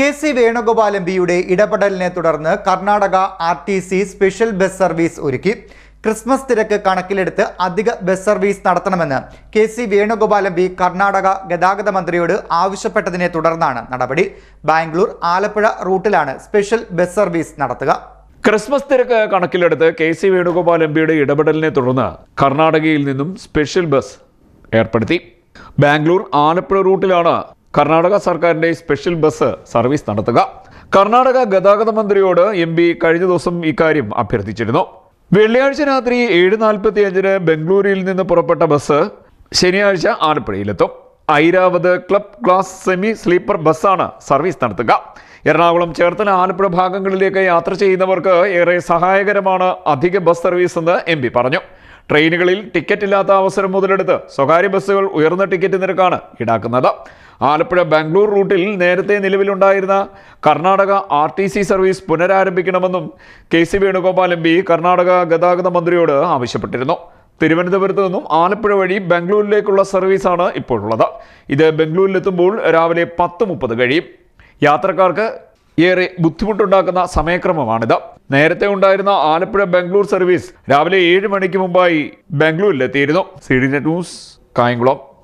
K C Venugopal M പിയുടെ ഇടപെടലിനെ തുടർന്ന് Karnataka R T C special bus service ഒരുക്കി. ക്രിസ്മസ് തിരക്ക് കണക്കിലെടുത്ത് അധിക ബസ് സർവീസ് നടത്തണമെന്ന് K C Venugopal M P Karnataka ഗതാഗത മന്ത്രിയോട് ആവശ്യപ്പെട്ടതിനെ തുടർന്നാണ് നടപടി. ബാംഗ്ലൂർ ആലപ്പുഴ റൂട്ടിലാണ് സ്പെഷ്യൽ ബസ് സർവീസ് നടത്തുക. ക്രിസ്മസ് തിരക്ക് കണക്കിലെടുത്ത് കെ സി വേണുഗോപാൽ എം പിയുടെ ഇടപെടലിനെ തുടർന്ന് കർണാടകയിൽ നിന്നും സ്പെഷ്യൽ ബസ് ഏർപ്പെടുത്തി. ബാംഗ്ലൂർ ആലപ്പുഴ റൂട്ടിലാണ് കർണാടക സർക്കാരിന്റെ സ്പെഷ്യൽ ബസ് സർവീസ് നടത്തുക. കർണാടക ഗതാഗത മന്ത്രിയോട് എം പി കഴിഞ്ഞ ദിവസം ഇക്കാര്യം അഭ്യർത്ഥിച്ചിരുന്നു. വെള്ളിയാഴ്ച രാത്രി ഏഴ് നാൽപ്പത്തി അഞ്ചിന് ബംഗളൂരുവിൽ നിന്ന് പുറപ്പെട്ട ബസ് ശനിയാഴ്ച ആലപ്പുഴയിലെത്തും. Airavat club class semi sleeper ബസ്സാണ് സർവീസ് നടത്തുക. എറണാകുളം ചേർത്തല ആലപ്പുഴ ഭാഗങ്ങളിലേക്ക് യാത്ര ചെയ്യുന്നവർക്ക് ഏറെ സഹായകരമാണ് അധിക ബസ് സർവീസ് എന്ന് എം പറഞ്ഞു. ട്രെയിനുകളിൽ ടിക്കറ്റ് ഇല്ലാത്ത അവസരം മുതലെടുത്ത് സ്വകാര്യ ബസ്സുകൾ ഉയർന്ന ടിക്കറ്റ് നിരക്കാണ് ഈടാക്കുന്നത്. ആലപ്പുഴ ബാംഗ്ലൂർ റൂട്ടിൽ നേരത്തെ നിലവിലുണ്ടായിരുന്ന Karnataka R T C service പുനരാരംഭിക്കണമെന്നും K C Venugopal M P Karnataka ഗതാഗത മന്ത്രിയോട് ആവശ്യപ്പെട്ടിരുന്നു. തിരുവനന്തപുരത്ത് നിന്നും ആലപ്പുഴ വഴി ബംഗളൂരിലേക്കുള്ള സർവീസാണ് ഇപ്പോഴുള്ളത്. ഇത് ബംഗളൂരിലെത്തുമ്പോൾ രാവിലെ പത്ത് മുപ്പത് കഴിയും. യാത്രക്കാർക്ക് ഏറെ ബുദ്ധിമുട്ടുണ്ടാക്കുന്ന സമയക്രമമാണിത്. നേരത്തെ ഉണ്ടായിരുന്ന ആലപ്പുഴ ബാംഗ്ലൂർ സർവീസ് രാവിലെ ഏഴ് മണിക്ക് മുമ്പായി ബംഗളൂരിലെത്തിയിരുന്നു C D net news Kayamkulam.